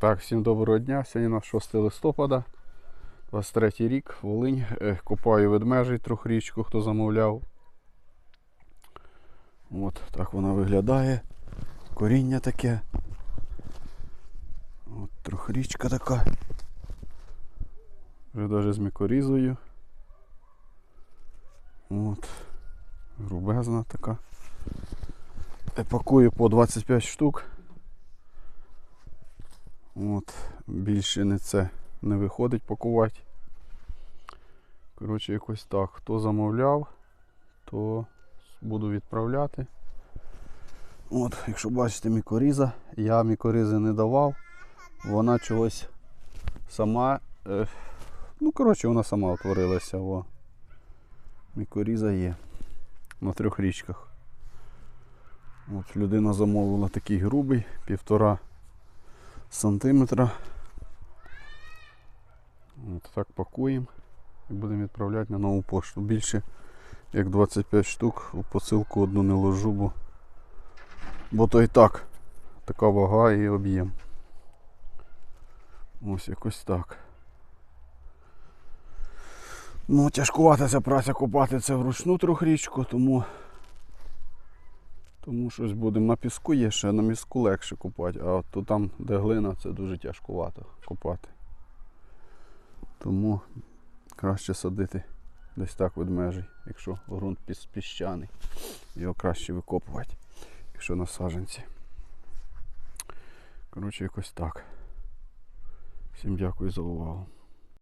Так, всім доброго дня. Сьогодні у нас 6 листопада, 23 рік, Волинь. Купаю ведмежий трьохрічку, хто замовляв. От так вона виглядає. Коріння таке. От трьохрічка така. Вже навіть з мікорізою. От. Грубезна така. Е, Пакую по 25 штук. От, більше не це не виходить пакувати. Коротше, якось так. Хто замовляв, то буду відправляти. От, якщо бачите мікоріза, я мікорізи не давав. Вона чогось сама. Е, ну, коротше, вона сама утворилася. О. Мікоріза є. На трьох річках. От людина замовила такий грубий, півтора сантиметра. От так пакуємо і будемо відправляти на нову пошту. Більше як 25 штук у посилку одну не ложу, бо, бо то і так така вага і об'єм. Ось якось так. Ну, тяжкувата ця праця купати це вручну трьохрічку, тому тому щось будемо на піску є ще, на міску легше купати, а от то там, де глина, це дуже тяжкувато копати. Тому краще садити десь так ведмежий, якщо ґрунт піщаний. Його краще викопувати, якщо на саджанці. Коротше, якось так. Всім дякую за увагу.